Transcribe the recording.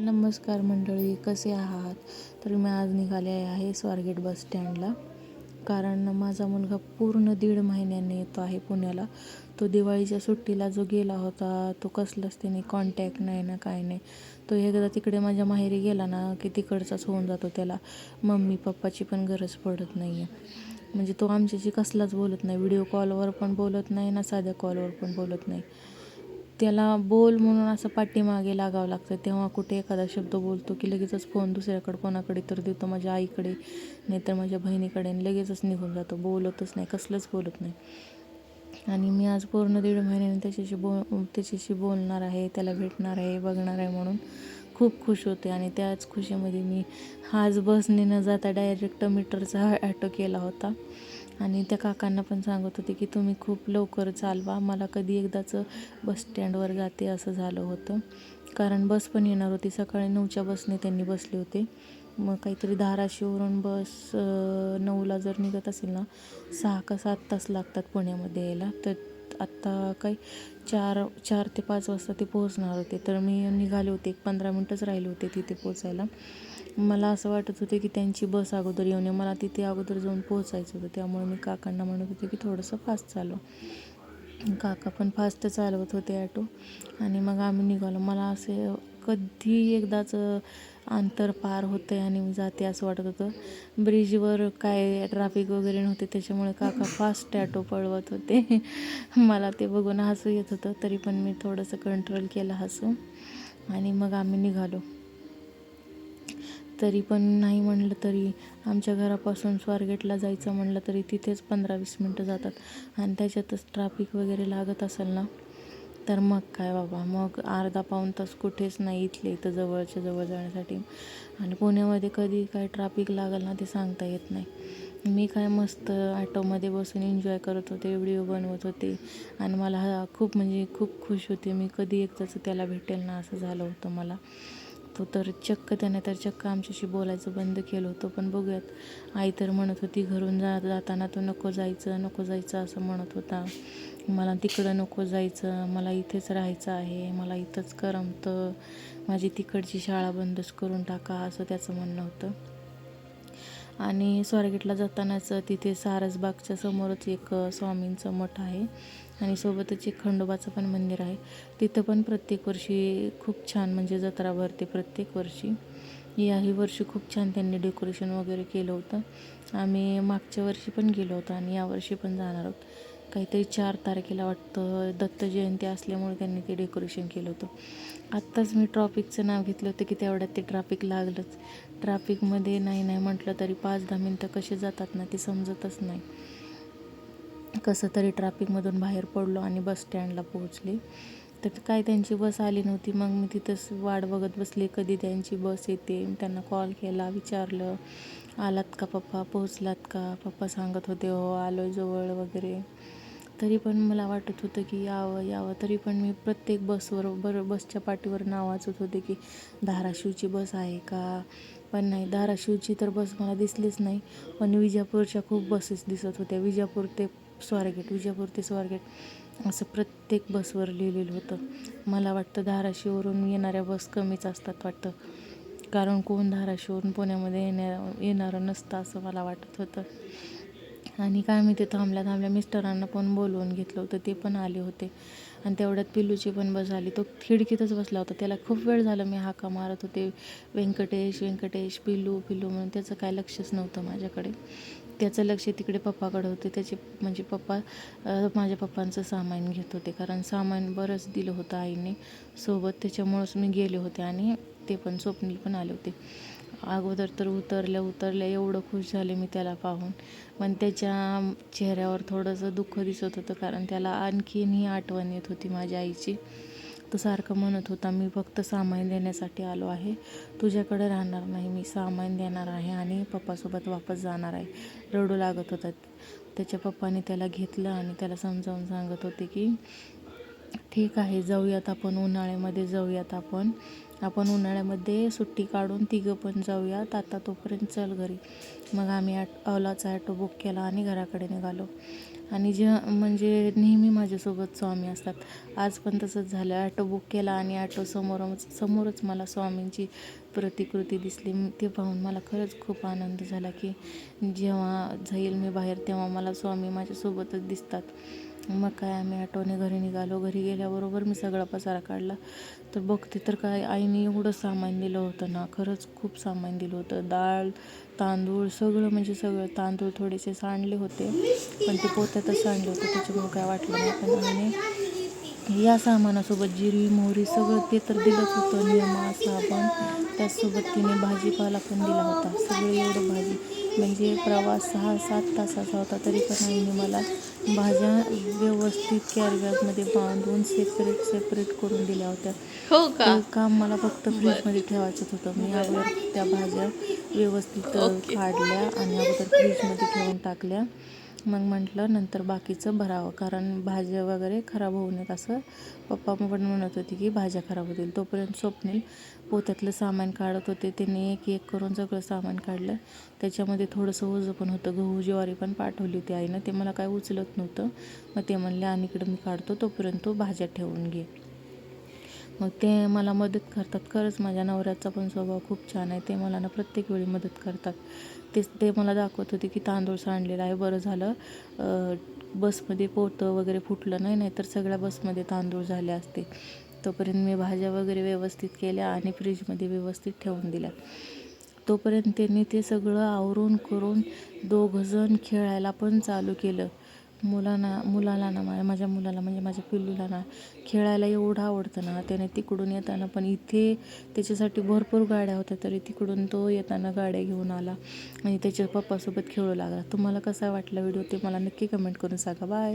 नमस्कार मंडळी कसे आहात? तर मी आज निघाले आहे स्वारगेट बस स्टँडला. कारण माझा मुलगा पूर्ण दीड महिन्याने येतो आहे पुण्याला. तो दिवाळीच्या सुट्टीला जो गेला होता तो कसलाच त्याने कॉन्टॅक्ट नाही ना काय नाही. तो एकदा तिकडे माझ्या माहेरी गेला ना की तिकडचाच होऊन जातो त्याला. मम्मी पप्पाची पण गरज पडत नाही आहे म्हणजे तो आमच्याशी कसलाच बोलत नाही. व्हिडिओ कॉलवर पण बोलत नाही ना साध्या कॉलवर पण बोलत नाही. त्याला बोल म्हणून असं पाठीमागे लागावं लागतं. तेव्हा कुठे एखादा शब्द बोलतो की लगेचच फोन दुसऱ्याकडे कोणाकडे तर देतो माझ्या आईकडे नाहीतर माझ्या बहिणीकडे आणि लगेचच निघून जातो. बोलतच नाही कसलंच बोलत नाही. आणि मी आज पूर्ण दीड महिन्याने त्याच्याशी बोल त्याच्याशी बोलणार आहे त्याला भेटणार आहे बघणार आहे म्हणून खूप खुश होते. आणि त्याच खुशीमध्ये मी आज बसने न जाता डायरेक्ट मीटरचा ॲटो केला होता. आणि त्या काकांना पण सांगत होते की तुम्ही खूप लवकर चालवा. मला कधी एकदाचं बस स्टँडवर जाते असं झालं होतं. कारण बस पण येणार होती. सकाळी नऊच्या बसने त्यांनी बसले होते. मग काहीतरी धाराशिववरून बस नऊला जर निघत असेल ना सहा का सात तास लागतात पुण्यामध्ये यायला. तर आत्ता काही चार चार ते पाच वाजता ते पोहोचणार होते. तर मी निघाले होते. एक पंधरा मिनटंच राहिले होते तिथे पोचायला मला असं वाटत होते की त्यांची बस अगोदर येऊन मला तिथे अगोदर जाऊन पोहोचायचं होतं. त्यामुळे मी काकांना म्हणत होते की थोडंसं फास्ट चालव. काका पण फास्ट चालवत होते ॲटो आणि मग आम्ही निघालो. मला असे कधी एकदाच अंतर पार होतं आहे आणि मी जाते असं वाटत होतं. ब्रिजवर काय ट्रॅफिक वगैरे नव्हते त्याच्यामुळे काका फास्ट ॲटो पळवत होते. मला ते बघून हसू येत होतं. तरी पण मी थोडंसं कंट्रोल केलं हसू आणि मग आम्ही निघालो. तरी पण नाही म्हणलं तरी आमच्या घरापासून स्वारगेटला जायचं म्हणलं तरी तिथेच पंधरा वीस मिनटं जातात. आणि त्याच्यातच ट्राफिक वगैरे लागत असेल ना तर मग काय बाबा? मग अर्धा पाऊण तास कुठेच नाही इथले इथं जवळच्या जवळ जाण्यासाठी. आणि पुण्यामध्ये कधी काय ट्राफिक लागेल ना ते सांगता येत नाही. मी काय मस्त ॲटोमध्ये बसून एन्जॉय करत होते व्हिडिओ बनवत होते. आणि मला हा खूप म्हणजे खूप खुश होते. मी कधी एकदाच त्याला भेटेल ना असं झालं होतं मला. तो तर चक्क त्याने तर चक्क आमच्याशी बोलायचं बंद केलं होतं. पण बघूयात. आई तर म्हणत होती घरून जा जाताना तो नको जायचं नको जायचं असं म्हणत होता. मला तिकडं नको जायचं मला इथेच राहायचं आहे मला इथंच करमतं माझी तिकडची शाळा बंदच करून टाका असं त्याचं म्हणणं होतं. आणि स्वारगेटला जातानाच तिथे सारसबागच्या समोरच एक स्वामींचं मठ आहे. आणि सोबतच एक खंडोबाचं पण मंदिर आहे. तिथं पण प्रत्येक वर्षी खूप छान म्हणजे जत्रा भरते प्रत्येक वर्षी. याही वर्षी खूप छान त्यांनी डेकोरेशन वगैरे केलं होतं. आम्ही मागच्या वर्षी पण गेलो होतो आणि यावर्षी पण जाणार आहोत. काहीतरी चार तारखेला वाटतं. दत्त जयंती असल्यामुळे त्यांनी ते डेकोरेशन केलं होतं. आत्ताच मी ट्रॉफिकचं नाव घेतलं होतं की तेवढ्यात ते ट्रॅफिक लागलंच. ट्रॅफिकमध्ये नाही नाही म्हटलं तरी पाच दहा मिनटं कसे जातात ना ते समजतच नाही. कसं तरी ट्रॅफिकमधून बाहेर पडलो आणि बस स्टँडला पोहोचले. तर काय त्यांची बस आली नव्हती. मग मी तिथंच वाट बघत बसले. कधी त्यांची बस येते? त्यांना कॉल केला विचारलं. आलात का पप्पा? पोहोचलात का? पप्पा सांगत होते हो आलो जवळ वगैरे. तरी पण मला वाटत होतं की यावं यावं. तरी पण मी प्रत्येक बसवर बर बसच्या पाठीवर नाव वाचत होते की धाराशिवची बस आहे का? पण नाही धाराशिवची तर बस मला दिसलीच नाही. पण विजापूरच्या खूप बसेस दिसत होत्या. विजापूर ते स्वारगेट विजापूर ते स्वारगेट असं प्रत्येक बसवर लिहिलेलं होतं. मला वाटतं धाराशिववरून येणाऱ्या बस कमीच असतात वाटतं. कारण कोण धाराशिववरून पुण्यामध्ये येण्या येणारं नसतं असं मला वाटत होतं. आणि काय मी ते थांबल्या थांबल्या मिस्टरांना पण बोलवून घेतलं होतं ते पण आले होते. आणि तेवढ्यात पिल्लूची पण बस आली. तो खिडकीतच बसला होता. त्याला खूप वेळ झाला मी हाका मारत होते. व्यंकटेश व्यंकटेश पिल्लू पिल्लू म्हणून. त्याचं काय लक्षच नव्हतं माझ्याकडे. त्याचं लक्ष तिकडे पप्पाकडे होते. त्याचे म्हणजे पप्पा माझ्या पप्पांचं सामान घेत होते. कारण सामान बरंच दिलं होतं आईने. सोबत त्याच्यामुळंच मी गेले होते आणि ते पण स्वप्नील पण आले होते. अगोदर तर उतरल्या उतरल्या एवढं खुश झाले मी त्याला पाहून. पण त्याच्या चेहऱ्यावर थोडंसं दुःख दिसत होतं कारण त्याला आणखीनही आठवण येत होती माझ्या आईची. तो सारखं म्हणत होता मी फक्त सामान देण्यासाठी आलो आहे. तुझ्याकडे राहणार नाही. मी सामान देणार आहे आणि पप्पासोबत वापस जाणार आहे. रडू लागत होता. त्याच्या पप्पाने त्याला घेतलं आणि त्याला समजावून सांगत होते की ठीक आहे जाऊयात आपण उन्हाळ्यामध्ये जाऊयात आपण. आपण उन्हाळ्यामध्ये सुट्टी काढून तिघं पण जाऊयात. आता तोपर्यंत चल घरी. मग आम्ही ॲट ओलाचा ॲटो बुक केला आणि घराकडे निघालो. आणि जे म्हणजे नेहमी माझ्यासोबत स्वामी असतात. आज पण तसंच झालं. ॲटो बुक केला आणि ॲटो समोरच समोरच मला स्वामींची प्रतिकृती दिसली. ते पाहून मला खरंच खूप आनंद झाला की जेव्हा जाईल मी बाहेर तेव्हा मला स्वामी माझ्यासोबतच दिसतात. मग काय आम्ही ॲटोने घरी निघालो. घरी गेल्याबरोबर मी सगळा पसारा काढला. तर बघते तर काय आईने एवढं सामान दिलं होतं ना खरंच खूप सामान दिलं होतं. डाळ तांदूळ सगळं म्हणजे सगळं तांदूळ थोडेसे सांडले होते. पण ते पोत्यातच सांडले होते त्याच्यामुळे काय वाटलं नाही. पण आईने या सामानासोबत जिरवी मोहरी सगळं ते तर दिलंच होतं. निरमा साबण त्याचसोबत तिने भाजीपाला पण दिला होता. सगळं एवढं भाजी म्हणजे प्रवास सहा सात तासाचा होता तरी पण आईने मला भाज्या व्यवस्थित कॅरीबॅगमध्ये बांधून सेपरेट सेपरेट करून दिल्या होत्या. हो का? काम मला फक्त फ्रीजमध्ये ठेवायचंच होतं. मी अगोदर त्या भाज्या व्यवस्थित. काढल्या आणि अगोदर फ्रीजमध्ये ठेवून टाकल्या. मग म्हटलं नंतर बाकीचं भरावं. कारण भाज्या वगैरे खराब होऊ नयेत असं. पप्पा पण म्हणत होते की भाज्या खराब होतील. तोपर्यंत स्वप्नील पोत्यातलं सामान काढत होते. त्यांनी एक एक करून सगळं सामान काढलं. त्याच्यामध्ये थोडंसं ओझं पण होतं. गहू ज्वारी पण पाठवली होती आईनं. ते मला काय उचलत नव्हतं. मग ते म्हणले आणि इकडं मी काढतो. तोपर्यंत तो भाज्या ठेवून घे. मग ते मला मदत करतात. खरंच माझ्या नवऱ्याचा पण स्वभाव खूप छान आहे. ते मला ना प्रत्येक वेळी मदत करतात. तेच ते मला दाखवत होते की तांदूळ सांडलेला आहे. बरं झालं. बसमध्ये पोतं वगैरे फुटलं नाही नाही तर सगळ्या बसमध्ये तांदूळ झाले असते. तोपर्यंत मी भाज्या वगैरे व्यवस्थित केल्या आणि फ्रीजमध्ये व्यवस्थित ठेवून दिल्या. तोपर्यंत त्यांनी ते सगळं आवरून करून दोघंजण खेळायला पण चालू केलं. मुलांना मुलाला ना माझ्या माझ्या मुलाला म्हणजे माझ्या पिल्लूला ना खेळायला एवढं आवडतं ना त्याने तिकडून येताना पण इथे त्याच्यासाठी भरपूर गाड्या होत्या तरी तिकडून तो येताना गाड्या घेऊन आला आणि त्याच्या पप्पासोबत खेळू लागला. तुम्हाला कसा वाटला व्हिडिओ ते मला नक्की कमेंट करून सांगा. बाय